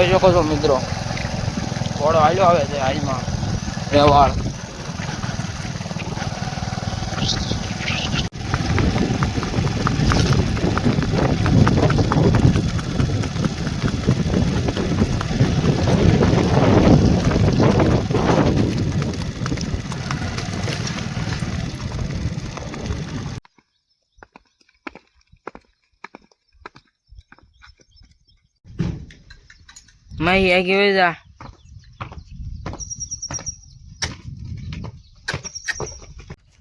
જોઈ શકો છો મિત્રો. ઘોડો હાલ્યો આવે છે હાલમાં. રેવાળ માહી આગી વઈ જા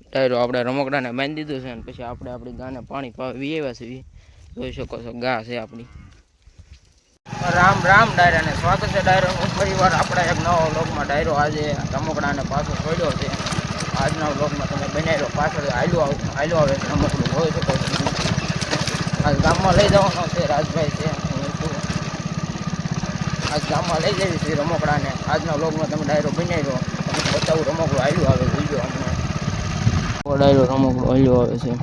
ટાયરો આપણે રમકડાને બાંધી દીધું છે અને પછી આપણે આપણી ગાને પાણી પાવી આવ્યા છીએ જોઈ શકો છો ગા છે આપણી રામ રામ ડાયરાને સ્વાગત છે ડાયરો ફરીવાર આપણા એક નવો વ્લોગમાં ડાયરો આજે રમકડાને પાછો છોડ્યો છે આજના વ્લોગમાં તમે બનાવ્યો પાછળ હાલ્યો આવું હાલ્યો આવે રમકડું જોઈ શકો છો આજ ગામમાં લઈ જવાનો છે રાજભાઈ હું છું આજ ગામમાં લઈ જઈએ છે રમકડાને. આજના વ્લોગમાં તમે ડાયરો બનાવ્યો. તમને બતાવું રમકડું હાલ્યું આવે જોઈજો અમને. ડાયરો રમકડું હાલ્યો આવે છે.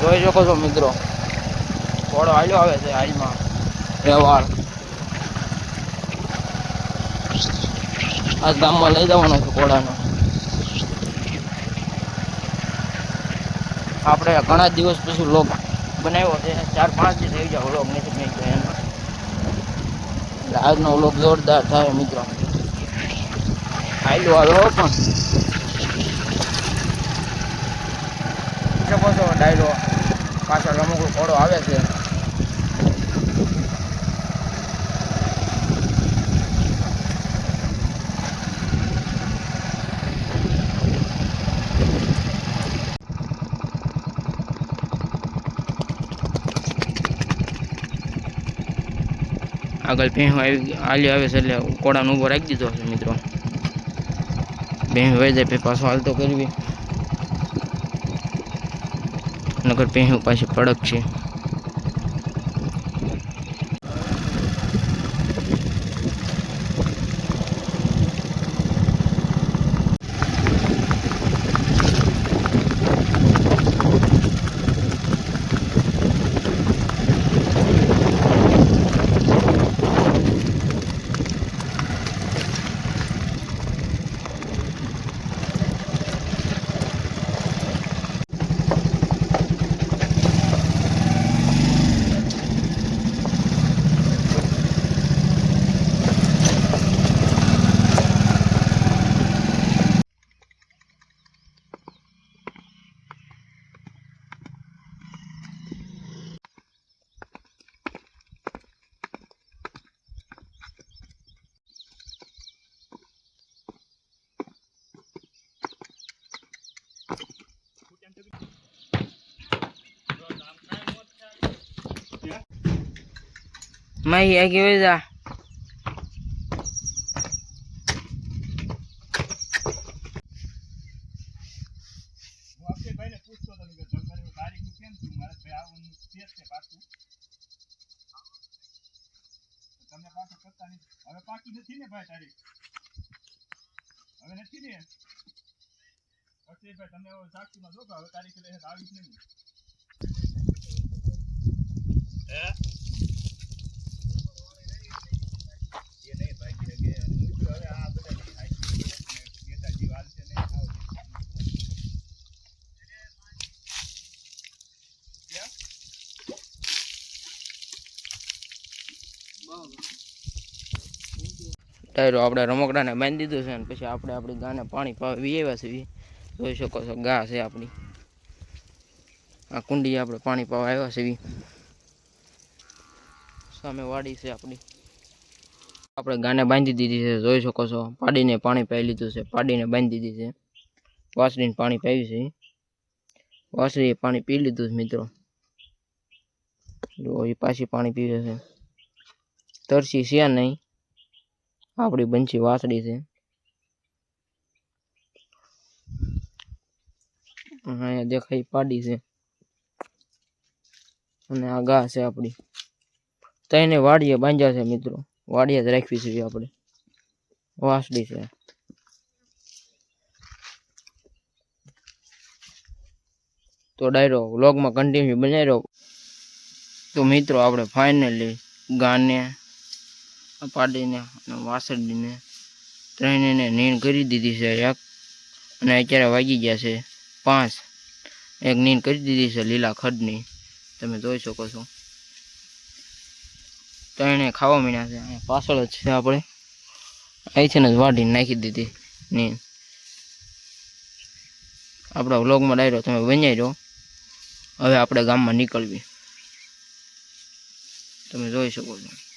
જોઈ શકો છો મિત્રો. ઘોડો હાલ્યો આવે છે હાલમાં. રેવાળ આજ ગામમાં લઈ જવાનો છે ઘોડાને. આપણે ઘણા દિવસ પછી લોક બનાવ્યો છે. ચાર પાંચ દિવસ થઈ જાય લોક નથી જાય એનો. એટલે આજનો લોક જોરદાર થાય મિત્રો. હાલ્યો આવ્યો પણ. ડાયલો પાછળ રમકડું ઘોડો આવે છે. આગળ આવી હાલી આવે છે એટલે કોડાનું ઊભો રાખી દીધો છે મિત્રો. ભેંસ વહી જાય, પછી પાછો હાલતો કરવી. નગર ભેંસ પાછી પડક છે. મારે ભાઈ આવવાનું છે જ તે પાછું તમે પાછું કરતા નહીં હવે પાકી નથી ને ભાઈ તારીખ હવે નથી ને અક્ષયભાઈ તમે હવે સાક્ષીમાં જો હવે તારીખ રહે તો નહીં હે એ નહીં ભાઈ કે હું તો હવે આ બધા નહીં થાય ગેતાજી વાલ છે નહીં આવું ક્યાં ટાયરો આપણે રમકડાને બાંધી દીધું છે અને પછી આપણે આપણી ગાને પાણી પાવી છીએ જોઈ શકો છો, ગા છે આપણી. આ કુંડી આપણે પાણી પાવા આવ્યા છીએ સામે વાડી છે આપણી. આપણે ગાને બાંધી દીધી છે, જોઈ શકો છો. પાડીને પાણી પાઈ લીધું છે, પાડીને બાંધી દીધી છે. વાસળીને પાણી પાવી છે વાસળીએ પાણી પી લીધું છે, મિત્રો. જો એ પાછી પાણી પીવે છે. તરસી છે નહીં. આપણી બંછી વાસળી છે. અહીંયા દેખાય પાડી છે. અને આ ઘા છે આપણી તઈને વાડીએ બાંધ્યા છે મિત્રો. વાડીએ જ રાખવી છે આપણે વાસડી છે. તો ડાયરો વ્લોગમાં કન્ટિન્યુ બનાવી રહ્યો તો મિત્રો આપણે ફાઇનલી ગાને પાડીને અને વાસળીને ત્રણેયને નીણ કરી દીધી છે. એક અને અત્યારે વાગી ગયા છે પાંચ. એક નીણ કરી દીધી છે લીલા ખડની. તમે જોઈ શકો છો. ત્રણે ખાવા મીણ્યા છે. અહીંયા પાછળ જ છે આપણે. અહીંથી જ વાઢીને નાખી દીધી નીણ. આપણા વ્લોગમાં ડાયરો તમે વંજાઈ રહો. હવે આપણે ગામમાં નીકળવી. તમે જોઈ શકો છો.